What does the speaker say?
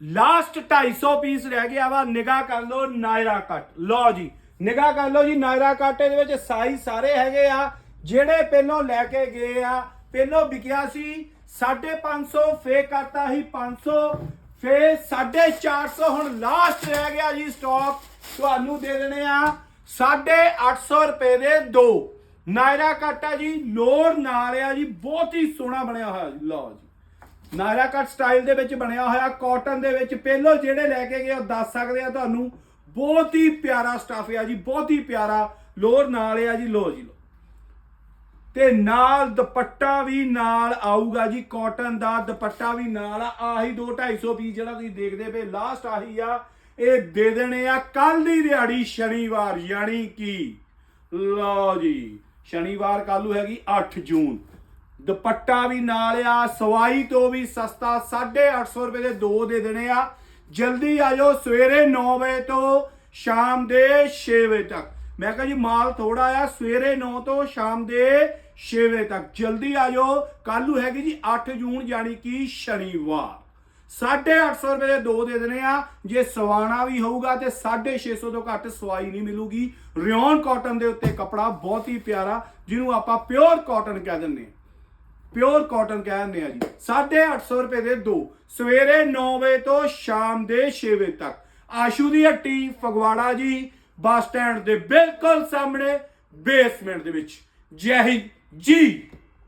Last 250 piece ਰਹਿ ਗਿਆ ਵਾ, ਨਿਗਾਹ ਕਰ ਲਓ, ਨਾਇਰਾ ਕੱਟ। ਲਓ ਜੀ, ਨਿਗਾਹ ਕਰ ਲਓ ਜੀ, ਨਾਇਰਾ ਕੱਟ, ਇਹਦੇ ਵਿੱਚ ਸਾਈਜ਼ ਸਾਰੇ ਹੈਗੇ ਆ। ਜਿਹੜੇ ਪਹਿਲੋਂ ਲੈ ਕੇ ਗਏ ਆ, ਪਹਿਲੋਂ ਵਿਕਿਆ ਸੀ 550 ਫੇ ਕਰਤਾ ਸੀ 500 ਫੇਰ 450 ਹੁਣ ਲਾਸਟ ਰਹਿ ਗਿਆ ਜੀ ਸਟਾਕ ਤੁਹਾਨੂੰ ਦੇ ਦੇਣੇ ਆ 850 ਰੁਪਏ ਦੇ ਦੋ। ਨਾਇਰਾ ਕੱਟ ਆ ਜੀ, ਲੋਰ ਨਾਲ ਆ ਜੀ, ਬਹੁਤ ਹੀ ਸੋਹਣਾ ਬਣਿਆ ਹੋਇਆ ਜੀ ਲਓ ਜੀ। ਨਾਇਰਾ ਕੱਟ ਸਟਾਈਲ ਦੇ ਵਿੱਚ ਬਣਿਆ ਹੋਇਆ ਕਾਟਨ ਦੇ ਵਿੱਚ ਪਹਿਲੋਂ ਜਿਹੜੇ ਲੈ ਕੇ ਗਏ ਉਹ ਦੱਸ ਸਕਦੇ ਆ ਤੁਹਾਨੂੰ। ਬਹੁਤ ਹੀ ਪਿਆਰਾ ਸਟਾਫ ਆ ਜੀ, ਬਹੁਤ ਹੀ ਪਿਆਰਾ। ਲੋਰ ਨਾਲ ਆ ਜੀ ਲੋ ਜੀ ਲੋ ਤੇ ਨਾਲ ਦੁਪੱਟਾ ਵੀ ਨਾਲ ਆਊਗਾ ਜੀ, ਕਾਟਨ ਦਾ ਦੁਪੱਟਾ ਵੀ ਨਾਲ ਆ। ਆਹੀ 2 250 ਪੀਸ ਜਿਹੜਾ ਤੁਸੀਂ ਦੇਖਦੇ ਪਏ ਲਾਸਟ ਆਹੀ ਆ। ਇਹ ਦੇ ਦੇਣੇ ਆ ਕੱਲ ਦੀ ਦਿਹਾੜੀ, ਸ਼ਨੀਵਾਰ, ਯਾਨੀ ਕਿ, ਲਓ ਜੀ, ਸ਼ਨੀਵਾਰ ਕੱਲੂ ਹੈਗੀ 8 ਜੂਨ। ਦੁਪੱਟਾ ਵੀ ਨਾਲ ਆ, ਸਵਾਈ ਤੋਂ ਵੀ ਸਸਤਾ 850 ਰੁਪਏ ਦੇ ਦੋ ਦੇ ਦੇਣੇ ਆ। ਜਲਦੀ ਆ ਜਾਓ ਸਵੇਰੇ 9 ਵਜੇ ਤੋਂ ਸ਼ਾਮ ਦੇ 6 ਵਜੇ ਤੱਕ। ਮੈਂ ਕਿਹਾ ਜੀ, ਮਾਲ ਥੋੜਾ ਆ, ਸਵੇਰੇ 9 ਤੋਂ ਸ਼ਾਮ ਦੇ 6 ਵਜੇ ਤੱਕ। ਜਲਦੀ ਆ ਜਾਓ। ਕੱਲੂ ਹੈਗੀ ਜੀ 8 ਜੂਨ, ਯਾਨੀ ਕਿ ਸ਼ਨੀਵਾਰ। 850 ਰੁਪਏ ਦੇ ਦੋ ਦੇ ਦੇਣੇ ਆ। ਜੇ ਸਵਾਣਾ ਵੀ ਹੋਊਗਾ ਤੇ 650 ਤੋਂ ਘੱਟ ਸਵਾਈ ਨਹੀਂ ਮਿਲੂਗੀ। ਰਿਓਨ ਕਾਟਨ ਦੇ ਉੱਤੇ ਕਪੜਾ ਬਹੁਤ ਹੀ ਪਿਆਰਾ, ਜਿਹਨੂੰ ਆਪਾਂ ਪਿਓਰ ਕਾਟਨ ਕਹਿ ਦਿੰਦੇ ਆ ਪਿਓਰ ਕਾਟਨ ਕਹਿੰਦੇ ਆ ਜੀ। 850 ਰੁਪਏ ਦੇ ਦੋ, ਸਵੇਰੇ 9 ਵਜੇ ਤੋਂ ਸ਼ਾਮ ਦੇ 6 ਵਜੇ ਤੱਕ। ਆਸ਼ੂ ਦੀ ਹੱਟੀ, ਫਗਵਾੜਾ ਜੀ, ਬੱਸ ਸਟੈਂਡ ਦੇ ਬਿਲਕੁਲ ਸਾਹਮਣੇ ਬੇਸਮੈਂਟ ਦੇ ਵਿੱਚ। ਜੈ ਹਿੰਦ, ਜੀ।